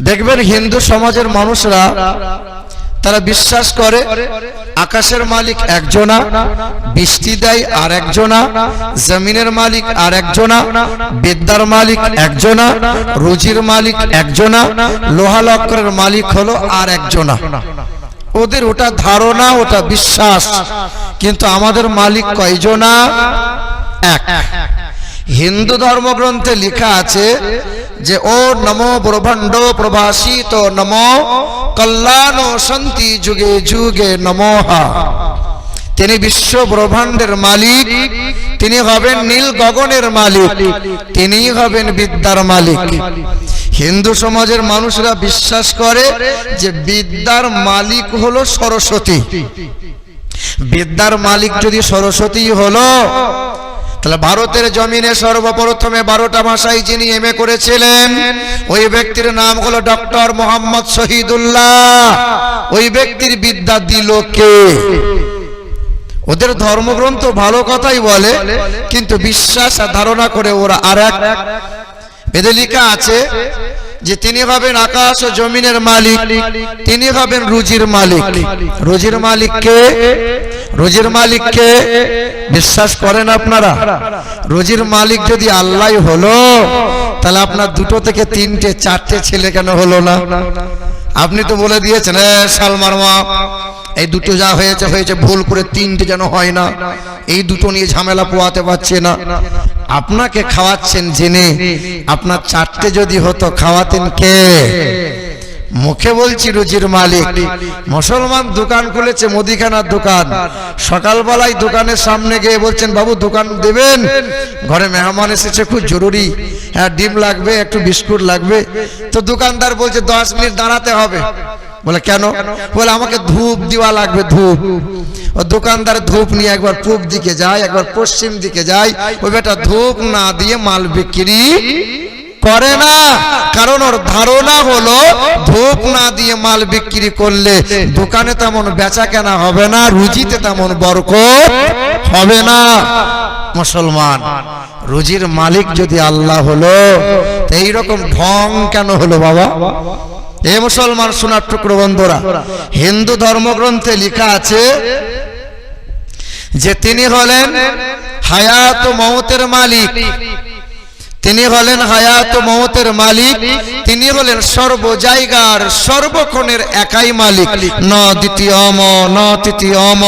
দেখবেন হিন্দু সমাজের মানুষরা, তারা বিশ্বাস করে, আকাশের মালিক একজনা, বৃষ্টি দেয় আর একজনা জমিনের মালিক আর একজনা বিদ্যার মালিক একজনা, রুজির মালিক একজনা, লোহা লক্করের মালিক হলো আর একজনা ওদের ওটা ধারণা, ওটা বিশ্বাস। কিন্তু আমাদের মালিক কয়জনা? এক। হিন্দু ধর্মগ্রন্থে লেখা আছে যে ও নমো ব্রহ্মাণ্ড প্রভাসিত নমো কল্যাণ শান্তি যুগে যুগে নমোহা। তিনি বিশ্ব ব্রহ্মাণ্ডের মালিক, তিনি হবেন নীল গগনের মালিক, তিনি হবেন বিদ্যার মালিক। হিন্দু সমাজের মানুষরা বিশ্বাস করে যে বিদ্যার মালিক হলো সরস্বতী। বিদ্যার মালিক যদি সরস্বতী হলো তাহলে ভারতের জমিনে সর্বপ্রথমে বারোটা ভাষায় যিনি এম করেছিলেন, ওই ব্যক্তির নাম হলো ডক্টর মোহাম্মদ শহীদুল্লাহ। ওই ব্যক্তির বিদ্যা দিল কে? ওদের ধর্মগ্রন্থ ভালো কথাই বলে, কিন্তু বিশ্বাস ধারণা করে ওরা আর এক বেদে আছে যে তিনি হবেন আকাশ ও জমিনের মালিক তিনি হবেন রুজির মালিক। রুজির মালিককে রুজির মালিককে বিশ্বাস করেন আপনারা? রুজির মালিক যদি আল্লাহ হলো তাহলে আপনার দুটো থেকে তিনটে চারটে ছেলে কেন হলো না? আপনি তো বলে দিয়েছেন "এ, সালমার মা এই দুটো যা হয়েছে হয়েছে ভুল করে তিনটে যেন হয় না। এই দুটো নিয়ে ঝামেলা পোয়াতে পারছে না। আপনাকে খাওয়াচ্ছেন জেনে আপনার চারটে যদি হতো, খাওয়াতেন কে? মুখে বলছি রুজির মালিক। মুসলমান দোকান খুলেছে, মুদিখানার দোকান। সকালবেলায় দোকানের সামনে গিয়ে বলছেন, বাবু, দোকান দেবেন? ঘরে মেহমান এসেছে, খুব জরুরি। হ্যাঁ ডিম লাগবে, একটু বিস্কুট লাগবে। তো দোকানদার বলছে, দশ মিনিট দাঁড়াতে হবে। বলে, কেন? বলে, আমাকে ধূপ দেওয়া লাগবে, ধূপ। দোকানদার ধূপ নিয়ে একবার পূব দিকে যায়, একবার পশ্চিম দিকে যায়। ওই বেটা ধূপ না দিয়ে মাল বিক্রি করে না। কারণ ওর ধারণা হলো ধূপ না দিয়ে মাল বিক্রি করলে দোকানে তেমন বেচা কেনা হবে না, রুজিতে তেমন বরকত হবে না। মুসলমান, রুজির মালিক যদি আল্লাহ হলো এইরকম ঢং কেন হলো বাবা? এ মুসলমান সোনার টুকরো বন্ধুরা, হিন্দু ধর্মগ্রন্থে লেখা আছে যে তিনি হলেন হায়াত মৌতের মালিক। তিনি হলেন হায়াত মৌতের মালিক, তিনি হলেন সর্ব জায়গার, সর্বক্ষণের একাই মালিক। ন দ্বিতীয়ম ন তৃতীয়ম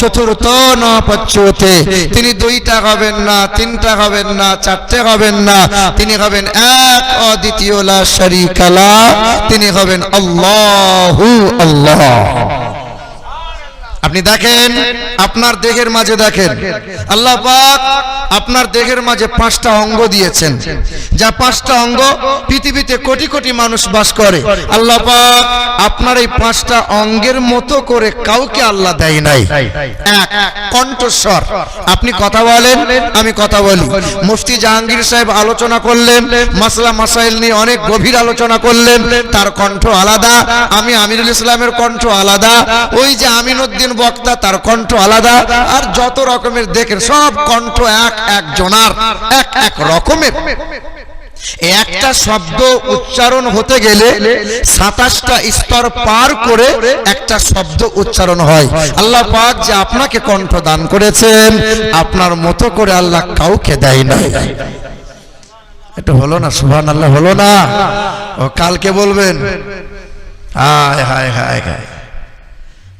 চতুর্থ, ন পঞ্চতে। তিনি দুইটা হবেন না, তিনটা হবেন না, চারটে হবেন না। তিনি হবেন এক, অদ্বিতীয়, লা শরীকালা তিনি হবেন আল্লাহু আল্লাহ। আপনি দেখেন, আপনার দেহের মাঝে দেখেন। আল্লাহ পাক আপনার দেহের মাঝে পাঁচটা অঙ্গ দিয়েছেন। যা পাঁচটা অঙ্গ পৃথিবীতে কোটি কোটি মানুষ বাস করে। আল্লাহ পাক আপনার এই পাঁচটা অঙ্গের মতো করে কাউকে আল্লাহ দেয় নাই। এক, কণ্ঠস্বর। আপনি কথা বলেন, আমি কথা বলি। মুফতি জাহাঙ্গীর সাহেব আলোচনা করলেন, মাসলা মাসাইল নিয়ে অনেক গভীর আলোচনা করলেন। তার কণ্ঠ আলাদা, আমি আমিরুল ইসলামের কণ্ঠ আলাদা। ওই যে আমিনুদ্দিন বক্তা, তার কণ্ঠ আলাদা, আর যত রকমের দেখেন, সব কণ্ঠ এক এক জনার, এক এক রকমের। একটা শব্দ উচ্চারণ হতে গেলে সাতাশটা স্তর পার করে একটা শব্দ উচ্চারণ হয়। আল্লাহ পাক যে আপনাকে কণ্ঠ দান করেছেন, আপনার মতো করে আল্লাহ কাউকে দেয় না এটা হলো না সুহান আল্লাহ হলো না? ও কালকে বলবেন? হায় হায় হায় হায়।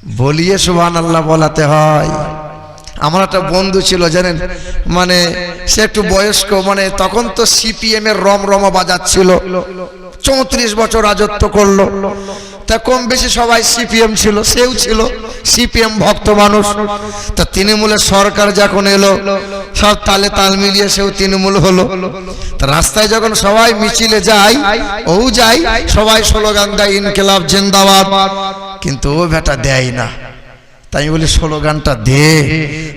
বলিয়ে সুহান আল্লাহ বলাতে হয়। আমার একটা বন্ধু ছিল, জানেন? মানে সে একটু বয়স্ক মানে তখন তো সিপিএম এর রম রমা বাজাচ্ছিল। চৌত্রিশ বছর রাজত্ব করল। তা কম বেশি সবাই সিপিএম ছিল, সেও ছিল। সিপিএম ভক্ত মানুষ। তা তৃণমূলের সরকার যখন এলো, সব তালে তাল মিলিয়ে সেও তৃণমূল হলো। তা রাস্তায় যখন সবাই মিছিলে যায়, ও যায়, সবাই স্লোগান দেয়, ইনকেলাব জিন্দাবাদ। কিন্তু ও বেটা দেয় না। তাই বলি স্লোগানটা দে,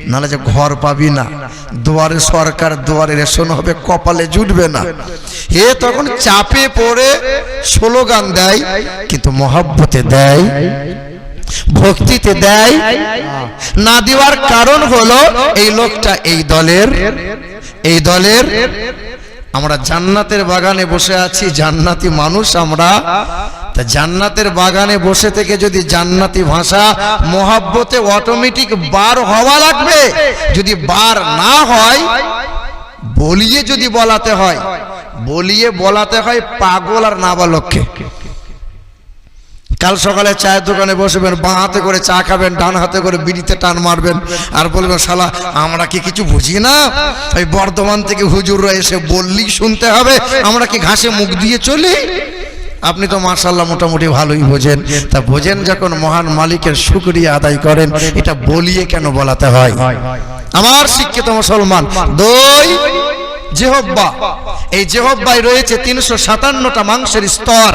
নাহলে যে ঘর পাবি না। দুয়ারে সরকার, দুয়ারে রেশন হবে, কপালে জুটবে না। হে তখন চাপে পড়ে স্লোগান দেয়, কিন্তু মহাব্বতে দেয়, ভক্তিতে দেয়। না দেওয়ার কারণ হলো, এই লোকটা এই দলের এই দলের। আমরা জান্নাতের বাগানে বসে আছি, জান্নাতি মানুষ আমরা। তা জান্নাতের বাগানে বসে থেকে যদি জান্নাতি ভাষা, মোহাব্বতে অটোমেটিক বার হওয়া লাগবে। যদি বার না হয়, বলিয়ে যদি বলাতে হয়, বলিয়ে বলাতে হয় পাগল আর নাবালককে। কাল সকালে চায়ের দোকানে বসবেন, বাঁ হাতে করে চা খাবেন, ডান হাতে করে বিড়িতে টান মারবেন, আর বলবেন, শালা, আমরা কি কিছু বুঝি না? ওই বর্ধমান থেকে হুজুররা এসে বললেই শুনতে হবে, আমরা কি ঘাসে মুখ দিয়ে চলি? আপনি তো মার্শাল্লাহ মোটামুটি ভালোই বোঝেন। তা বোঝেন যখন মহান মালিকের শুক্রিয়া আদায় করেন, এটা বলিয়ে কেন বলাতে হয়? আমার শিক্ষিত মুসলমান, দই জেহব্বা। এই জেহব্বায় রয়েছে তিনশো সাতান্নটা মাংসের স্তর।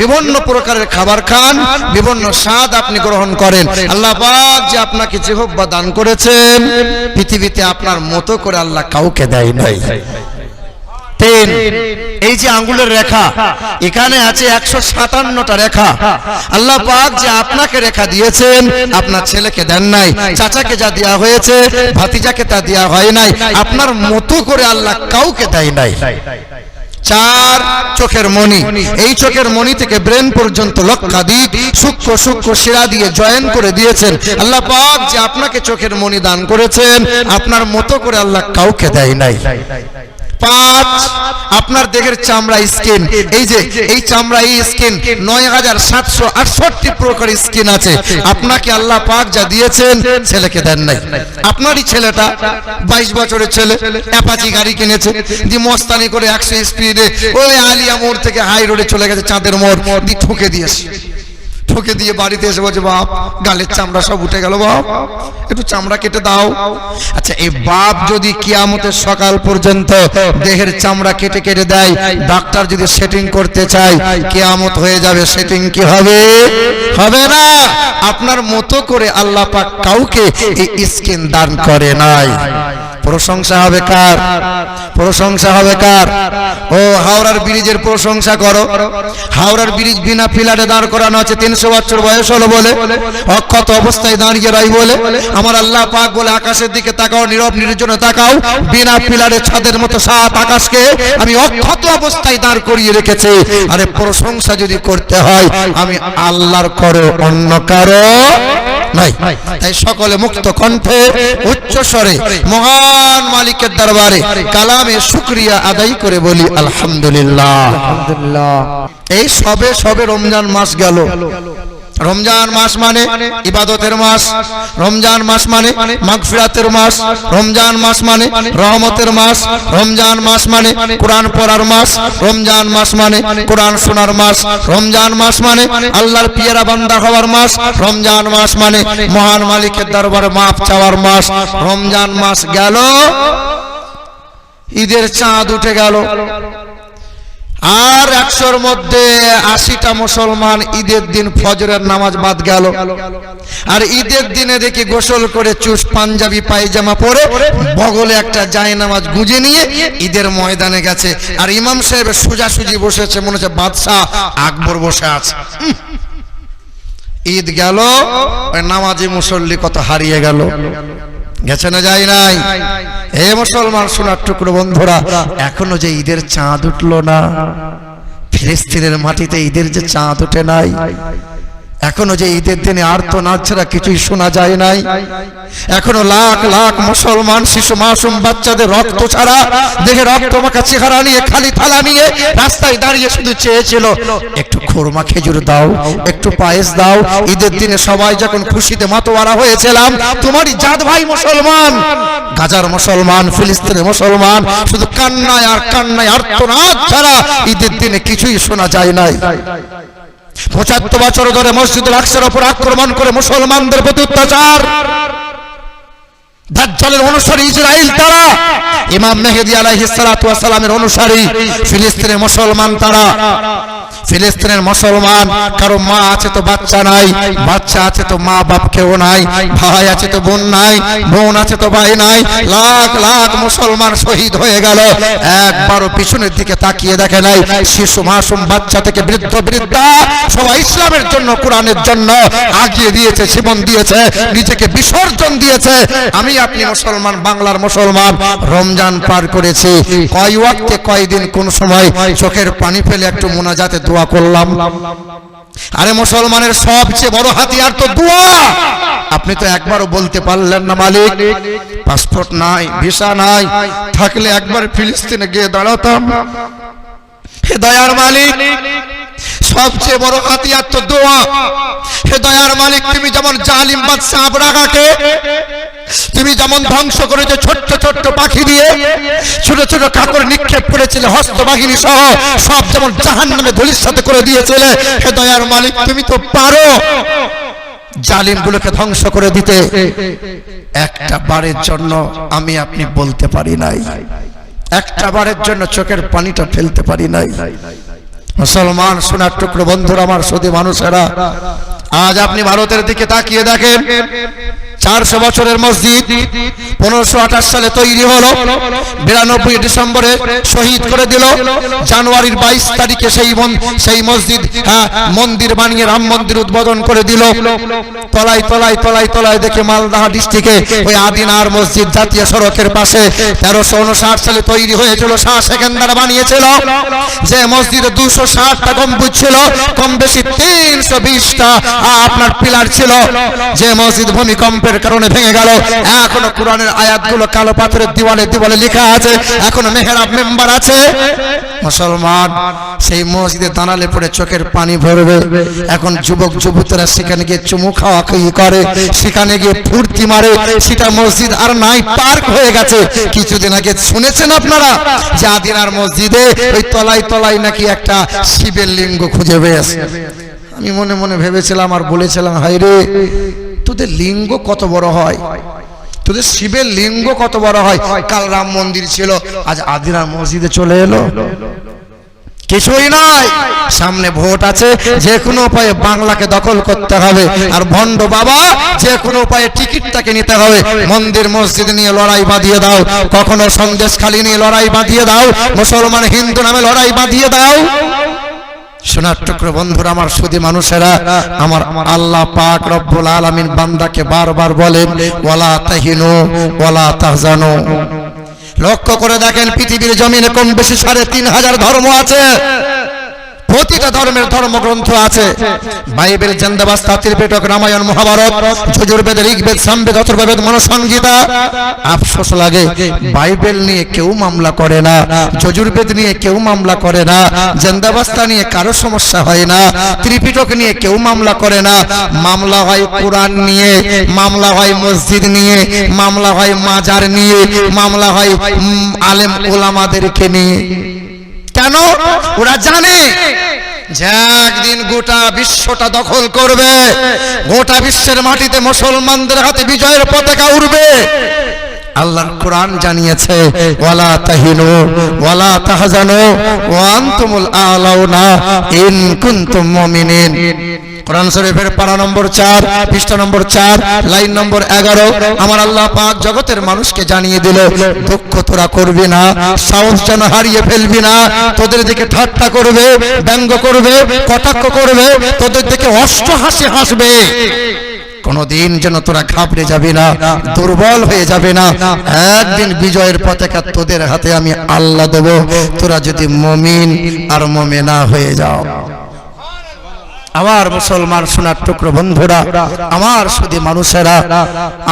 বিভিন্ন প্রকারের খাবার খান, বিভিন্ন স্বাদ আপনি গ্রহণ করেন। আল্লাহ যে আপনাকে জেহব্বা দান করেছেন, পৃথিবীতে আপনার মতো করে আল্লাহ কাউকে দেয় নাই। তিন এই যে আঙ্গুলের রেখা, এখানে আছে একশো সাতান্নটা রেখা। আল্লাহ পাক যে আপনাকে রেখা দিয়েছেন, আপনার ছেলেকে দেন নাই, চাচাকে যা দেওয়া হয়েছে, ভাতিজাকে তা দেওয়া হয় নাই, আপনার মতো করে আল্লাহ কাউকে দেয় নাই। চার চোখের মণি, এই চোখের মণি থেকে ব্রেন পর্যন্ত লক্ষাধিক সূক্ষ্ম সূক্ষ্ম শিরা দিয়ে জয়েন করে দিয়েছেন। আল্লাহ পাক যে আপনাকে চোখের মণি দান করেছেন, আপনার মতো করে আল্লাহ কাউকে দেয় নাই। পাঁচ। আপনার দেহের চামড়া স্কিন। এই যে, এই চামড়া, এই স্কিন, নয় হাজার সাতশো আটষট্টি প্রকার স্কিন আছে। আপনাকে আল্লাহ পাক যা দিয়েছেন, ছেলেকে দেন নাই। আপনারই ছেলেটা বাইশ বছরের ছেলে, অ্যাপাচি গাড়ি কিনেছে, দিয়ে মস্তানি করে একশো স্পিডে ওই আলিয়া মোড় থেকে হাই রোডে চলে গেছে, চাঁদের মোড়, দিয়ে ঠুকে দিয়েছে ঠুকে দিয়ে বাড়িতে এসে বলছে, বাপ, গালের চামড়া সব উঠে গেল, বাপ। একটু চামড়া কেটে দাও। আচ্ছা এই বাপ যদি কিয়ামতের সকাল পর্যন্ত দেহের চামড়া কেটে কেটে দেয়, ডাক্তার যদি সেটিং করতে চায়, কিয়ামত হয়ে যাবে সেটিং কি হবে? হবে না। আপনার মতো করে আল্লাহ পাক কাউকে এই স্কিন দান করে নাই। প্রশংসা হবে কার? প্রশংসা হবে কার? ও হাওড়ার ব্রিজের প্রশংসা করো। হাওড়ার ব্রিজ বিনা পিলারে দাঁড় করানো আছে, তিনশো বছর বয়স হলো বলে। অক্ষত অবস্থায় দাঁড়িয়ে রাই বলে। আমার আল্লাহ পাক বলে, আকাশের দিকে তাকাও, নীরব নির্জনে তাকাও। বিনা পিলারে ছাদের মতো সাত আকাশকে আমি অক্ষত অবস্থায় দাঁড় করিয়ে রেখেছি। আরে প্রশংসা যদি করতে হয়, আমি আল্লাহর করো অন্য কারও নাই। তাই সকলে মুক্ত কণ্ঠে উচ্চ স্বরে মহান মালিকের দরবারে কালামে শুক্রিয়া আদায় করে বলি আলহামদুলিল্লাহ। আলহামদুলিল্লাহ। এই সবে সবে রমজান মাস গেল। রমজান মাস মানে ইবাদতের মাস। রমজান মাস মানে মাগফিরাতের মাস। রমজান মাস মানে রহমতের মাস। রমজান মাস মানে কোরআন পড়ার মাস। রমজান মাস মানে কোরআন শোনার মাস। রমজান মাস মানে আল্লাহর পিয়ারা বান্দা হওয়ার মাস। রমজান মাস মানে মহান মালিকের দরবারে মাপ চাওয়ার মাস। রমজান মাস গেল। ঈদের চাঁদ উঠে গেল। আর একশোর মধ্যে আশিটা মুসলমান ঈদের দিন ফজরের নামাজ বাদ গেল। আর ঈদের দিনে দেখি গোসল করে চুস পাঞ্জাবি, পায়জামা পরে বগলে একটা জায় নামাজ গুঁজে নিয়ে ঈদের ময়দানে গেছে। আর ইমাম সাহেব সোজাসুজি বসেছে, মনে হচ্ছে বাদশাহ আকবর বসে আছে। ঈদ গেল নামাজি মুসল্লি কত হারিয়ে গেল। গেছে না যায় নাই? হে মুসলমান সোনার টুকরো বন্ধুরা, এখনও যে ঈদের চাঁদ উঠল না, ফিলিস্তিনের মাটিতে ঈদের যে চাঁদ উঠে নাই, এখনও যে ঈদের দিনে আর তো নাচ ছাড়া কিছুই শোনা যায় নাই, এখনও লাখ লাখ মুসলমান, শিশু, মাসুম, বাচ্চাদের রক্ত ছাড়া দেখে রক্ত মাখা চেহারা নিয়ে, খালি থালা নিয়ে রাস্তায় দাঁড়িয়ে শুধু চেয়েছিল, একটু খোরমা খেজুর দাও, একটু পায়েস দাও। ঈদের দিনে সবাই যখন খুশিতে মাতোয়ারা হয়েছিলাম, তোমারই জাত ভাই মুসলমান, গাজার মুসলমান, ফিলিস্তিনের মুসলমান, শুধু কান্নায় আর কান্নায় আর্তনাদ ছাড়া ঈদের দিনে কিছুই শোনা যায় নাই। পঁচাত্তর বছর ধরে মসজিদুল আকসার ওপর আক্রমণ করে মুসলমানদের প্রতি অত্যাচার। দাজ্জালের অনুসারী ইসরায়েল তারা, ইমাম মেহেদি আলাইহিস সালাতু ওয়াস সালামের অনুসারী, ফিলিস্তিনের মুসলমান তারা। ফিলিস্তিনের মুসলমান, কারও মা আছে তো বাচ্চা নাই, বাচ্চা আছে তো মা বাপ কেউ নাই, ভাই আছে তো বোন নাই, বোন আছে তো ভাই নাই, লাখ লাখ মুসলমান শহীদ হয়ে গেল। একবারও পিছনের দিকে তাকিয়ে দেখে নাই, শিশু, মাসুম, বাচ্চা থেকে বৃদ্ধ, বৃদ্ধা, সবাই ইসলামের জন্য, কোরআনের জন্য আগিয়ে দিয়েছে, জীবন দিয়েছে, নিজেকে বিসর্জন দিয়েছে। আমি আপনি মুসলমান, বাংলার মুসলমান, রমজান পার করেছি। কয় ওয়াক্তে, কয়দিন, কোন সময়? চোখের পানি ফেলে একটু মোনাজাতে দোয়া করলাম। আরে মুসলমানের সবচেয়ে বড় হাতিয়ার তো দোয়া। আপনি তো একবারও বলতে পারলেন না, মালিক। পাসপোর্ট নাই, ভিসা নাই। থাকলে একবার ফিলিস্তিনে গিয়ে দাঁড়াতাম। হে দয়ার মালিক, সবচেয়ে বড় হাতিয়ার তো দোয়া। হে দয়ার মালিক, তুমি যেমন জালিম বাদশা আবরাগাকে তুমি যেমন ধ্বংস করেছ ছোট্ট ছোট্ট পাখি দিয়ে, ছোট ছোট কাপড় নিক্ষেপ করেছিলে, হস্ত বাহিনী সহ সব যেমন জাহান নামে ধুলির সাথে করে দিয়েছিলে, হে দয়ার মালিক, তুমি তো পারো জালিম গুলোকে ধ্বংস করে দিতে। একটা বারের জন্য আমি আপনি বলতে পারি নাই। একটা বারের জন্য চোখের পানিটা ফেলতে পারি নাই। মুসলমান সোনার টুকরো বন্ধুরা, আমার সদী মানুষেরা, আজ আপনি ভারতের দিকে তাকিয়ে দেখেন চারশো বছরের মসজিদ পনেরোশো আঠাশ সালে তৈরি হলো। বিরানব্বই ডিসেম্বরে শহীদ করে দিল। জানুয়ারির বাইশ তারিখে সেই সেই মসজিদ হ্যাঁ, মন্দির বানিয়ে রাম মন্দির উদ্বোধন করে দিল। তলায় তলায় তলায় তলায় দেখে মালদাহ ডিস্ট্রিক্টে ওই আদিনার মসজিদ জাতীয় সড়কের পাশে তেরোশো উনষাট সালে তৈরি হয়েছিল শাহ সেকেন্দার বানিয়েছিল। যে মসজিদে দুশো ষাটটা গম্বুজ ছিল কম বেশি তিনশো বিশটা আপনার পিলার ছিল। যে মসজিদ ভূমিকম্পের কারণে ভেঙে গেল। এখনও কোরআনের আয়াতগুলো কালো পাথরের দিওয়ালে দিওয়ালে লেখা আছে। এখনও মেহরাব মেম্বার আছে। মুসলমান, সেই মসজিদে দাঁড়ালে পড়ে চোখের পানি ভরবে। এখন যুবক, যুবতীরা সেখানে গিয়ে চুমু খাওয়া খাই করে। সেখানে গিয়ে ফুর্তি মারে। সেটা মসজিদ আর নাই, পার্ক হয়ে গেছে। কিছুদিন আগে শুনেছেন আপনারা? যে আদিনার মসজিদে ওই তলায় তলায় নাকি একটা শিবের লিঙ্গ খুঁজে পেয়েছে আমি মনে মনে ভেবেছিলাম আর বলেছিলাম হাই রে তোদের লিঙ্গ কত বড় হয়? তোদের শিবের লিঙ্গ কত বড় হয়? কাল রাম মন্দির ছিল, আজ আদিনার মসজিদে চলে এলো। কিছুই নয় সামনে ভোট আছে, যে কোনো উপায়ে বাংলাকে দখল করতে হবে। আর ভণ্ড বাবা, যে কোনো উপায়ে টিকিটটাকে নিতে হবে। মন্দির মসজিদ নিয়ে লড়াই বাঁধিয়ে দাও। কখনো সন্দেশ খালি নিয়ে লড়াই বাঁধিয়ে দাও। মুসলমান হিন্দু নামে লড়াই বাঁধিয়ে দাও। সোনার টুকরো বন্ধুরা, আমার সুদী মানুষেরা, আমার আল্লাহ পাক রব্বুল আলামিন বান্দাকে বারবার বলেন, ওয়ালা তাহিনু, ওয়ালা তাহজানু। লক্ষ্য করে দেখেন, পৃথিবীর জমিনে কম বেশি সাড়ে তিন হাজার ধর্ম আছে। প্রতিটা ধর্মের ধর্মগ্রন্থ আছে। বাইবেল জন্দাবাস্তা ত্রিপিটক রামায়ণ, মহাভারত, যজুর্বেদ, ঋগ্বেদ, সামবেদ, অথর্ববেদ মনসংগীতা আফসোস লাগে, বাইবেল নিয়ে কেউ মামলা করে না, যজুর্বেদ নিয়ে কেউ মামলা করে না জন্দাবাস্তা নিয়ে কারও সমস্যা হয় না, ত্রিপিটক নিয়ে কেউ মামলা করে না। মামলা হয় কোরআন নিয়ে, মামলা হয় মসজিদ নিয়ে, মামলা হয় মাজার নিয়ে, মামলা হয় আলেম ওলামাদেরকে নিয়ে। কেন? ওরা জানে যে একদিন গোটা বিশ্বটা দখল করবে। গোটা বিশ্বের মাটিতে মুসলমানদের হাতে বিজয়ের পতাকা উড়বে। আল্লাহ কোরআন জানিয়েছে, ওয়ালা তাহিনু, ওয়ালা তাহজানু, ওয়া আনতুমুল আলাউনা, ইন কুনতুম মুমিনিন। কোরআন শরীফের পারা নম্বর চার, পৃষ্ঠা নম্বর চার, লাইন নম্বর এগারো। আমার আল্লাহ পাক জগতের মানুষকে জানিয়ে দিল, দুঃখ তোরা করবি না, সাহস যেন হারিয়ে ফেলবি না, তোদের দিকে ঠাট্টা করবে, ব্যঙ্গ করবে, কটাক্ষ করবে, তোদের দিকে অষ্ট হাসি হাসবে। কোনদিন যেন তোরা ঘাবড়ে যাবে না, দুর্বল হয়ে যাবে না। একদিন বিজয়ের পতাকা তোদের হাতে আমি আল্লাহ দেব। তোরা যদি মমিন আর মমেনা হয়ে যাও। আমার মুসলমান সোনার টুকরো বন্ধুরা, আমার শুধু মানুষেরা,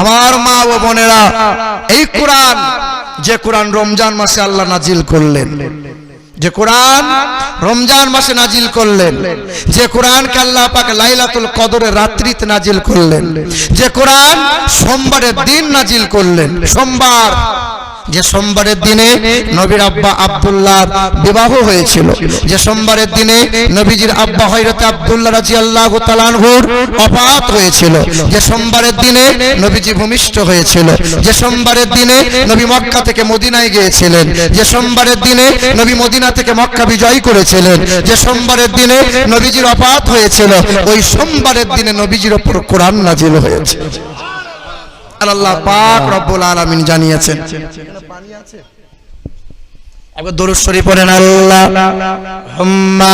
আমার মা ও বোনেরা, এই কোরআন, যে কোরআন রমজান মাসে আল্লাহ নাজিল করলেন, যে কোরআন রমজান মাসে নাজিল করলেন, যে কোরআনকে আল্লাহ পাক লাইলাতুল কদরের রাত্রিতে নাজিল করলেন, যে কোরআন সোমবারের দিন নাজিল করলেন, সোমবার যে সোমবারের দিনে নবীর আব্বা আব্দুল্লাহর বিবাহ হয়েছিল, যে সোমবারের দিনে নবীজির আব্বা হযরত আব্দুল্লাহ রাদিয়াল্লাহু তাআলাহুর অপাত হয়েছিল, যে সোমবারের দিনে নবীজি ভূমিষ্ঠ হয়েছিল, যে সোমবারের দিনে নবী মক্কা থেকে মদিনায় গিয়েছিলেন, যে সোমবারের দিনে নবী মদিনা থেকে মক্কা বিজয় করেছিলেন, যে সোমবারের দিনে নবীজির অপাত হয়েছিল, ওই সোমবারের দিনে নবীজির ওপর কোরআন নাজিল হয়েছে। আল্লাহ পাক রব্বুল আলামিন জানিয়েছেন। একবার দরুদ শরীফ পড়েন আল্লাহ হুম্মা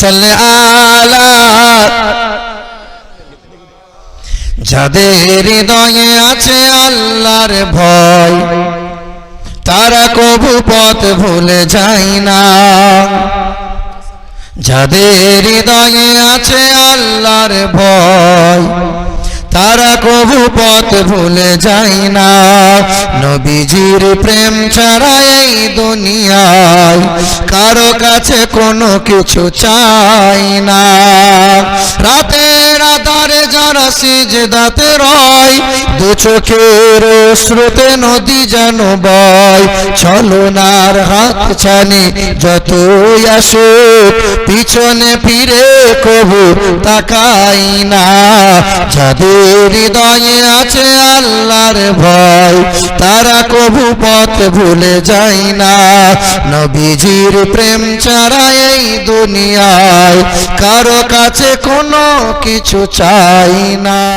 সাল্লি আলা যাদের হৃদয়ে আছে আল্লাহর ভয়, তারা কবু পথ ভুলে যায় না। যাদের হৃদয়ে আছে আল্লাহর ভয় তারা কবু পথ ভুলে যায় না। নবীজির প্রেম ছাড়া এই দুনিয়ায় কারও কাছে কোনো কিছু চাই না। রাতের আধারে যারা সিজদাতে রয়, দু চোখের শ্রুতে নদী যেন বয়। ছলনার হাত ছানি যতই আসে পিছনে ফিরে কবু তাকাই না। যাদের হৃদয়ে আছে আল্লাহর ভয়, তারা কবু পথ ভুলে যায় না। নবীজির প্রেম ছাড়া এই দুনিয়ায় কারও কাছে কোনো কিছু চাই না।